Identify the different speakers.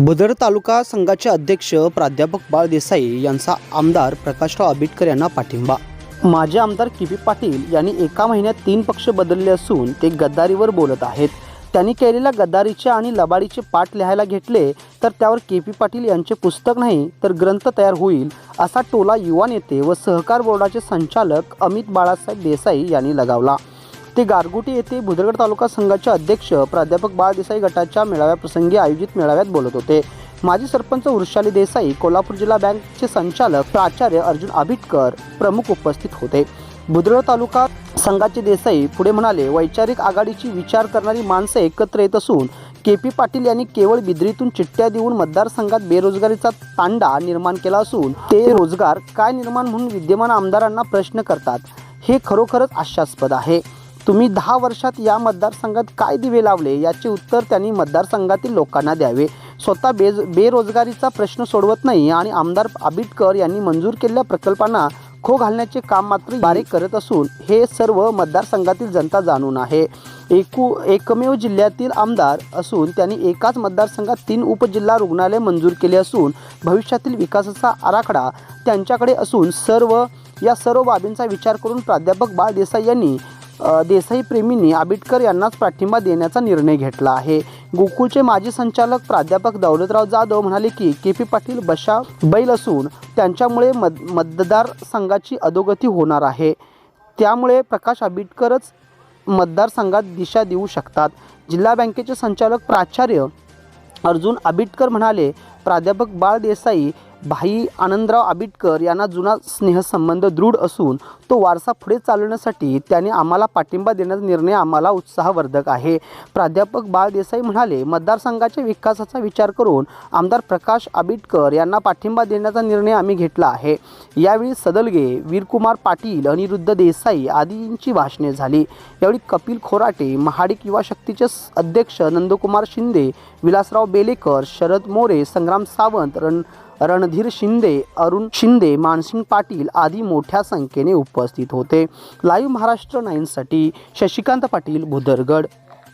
Speaker 1: बदर तालुका संघाचे अध्यक्ष प्राध्यापक बाळ देसाई यांचा आमदार प्रकाशराव आंबेडकर यांना पाठिंबा. माजी आमदार के पी पाटील यांनी एका महिन्यात तीन पक्ष बदलले असून ते गद्दारीवर बोलत आहेत. त्यांनी केलेल्या गद्दारीचे आणि लबाडीचे पाठ लिहायला घेतले तर त्यावर के पी पाटील यांचे पुस्तक नाही तर ग्रंथ तयार होईल असा टोला युवा नेते व सहकार बोर्डाचे संचालक अमित बाळासाहेब देसाई यांनी लगावला. ते गारगोटी येथे बुधरगड तालुका संघाचे अध्यक्ष प्राध्यापक बाळ देसाई गटाच्या मेळाव्याप्रसंगी आयोजित मेळाव्यात बोलत होते. माजी सरपंच वृषाली देसाई कोल्हापूर जिल्हा बँकचे संचालक प्राचार्य अर्जुन आबिटकर प्रमुख उपस्थित होते. बुधरगड तालुका संघाचे देसाई पुढे म्हणाले वैचारिक आघाडीची विचार करणारी माणसं एकत्र येत असून के. पी. पाटील यांनी केवळ बिद्रीतून चिठ्ठ्या देऊन मतदारसंघात बेरोजगारीचा तांडा निर्माण केला असून ते रोजगार काय निर्माण म्हणून विद्यमान आमदारांना प्रश्न करतात हे खरोखरच आशास्पद आहे. तुम्ही दहा वर्षात या मतदारसंघात काय दिवे लावले? याचे उत्तर त्यांनी मतदारसंघातील लोकांना द्यावे. स्वतः बेज बेरोजगारीचा प्रश्न सोडवत नाही आणि आमदार आबिटकर यांनी मंजूर केलेल्या प्रकल्पांना खो घालण्याचे काम मात्र बारीक करत असून हे सर्व मतदारसंघातील जनता जाणून आहे. एकू एकमेव जिल्ह्यातील आमदार असून त्यांनी एकाच मतदारसंघात तीन उपजिल्हा रुग्णालय मंजूर केले असून भविष्यातील विकासाचा आराखडा त्यांच्याकडे असून सर्व या सर्व बाबींचा विचार करून प्राध्यापक बाळ देसाई यांनी देसाई प्रेमींनी आबिटकर यांनाच पाठिंबा देण्याचा निर्णय घेतला आहे. गोकुळचे माजी संचालक प्राध्यापक दौलतराव जाधव म्हणाले की के पी पाटील बशा बैल असून त्यांच्यामुळे मत मतदारसंघाची अधोगती होणार आहे. त्यामुळे प्रकाश आबिटकरच मतदारसंघात दिशा देऊ शकतात. जिल्हा बँकेचे संचालक प्राचार्य अर्जुन आबिटकर म्हणाले प्राध्यापक बाळ देसाई भाई आनंदराव आबिटकर यांना जुना स्नेहसंबंध दृढ असून तो वारसा पुढे चालवण्यासाठी त्यांनी आम्हाला पाठिंबा देण्याचा निर्णय आम्हाला उत्साहवर्धक आहे. प्राध्यापक बाळदेसाई म्हणाले मतदारसंघाच्या विकासाचा विचार करून आमदार प्रकाश आबिटकर यांना पाठिंबा देण्याचा निर्णय आम्ही घेतला आहे. यावेळी सदलगे वीरकुमार पाटील अनिरुद्ध देसाई आदींची भाषणे झाली. यावेळी कपिल खोराटे महाडिक युवा शक्तीचे अध्यक्ष नंदकुमार शिंदे विलासराव बेलेकर शरद मोरे संग्राम सावंत रण रणधीर शिंदे अरुण शिंदे मानसिंग पाटील आदी मोठ्या संख्येने उपस्थित होते. लाईव्ह महाराष्ट्र नाईनसाठी शशिकांत पाटील भुदरगड.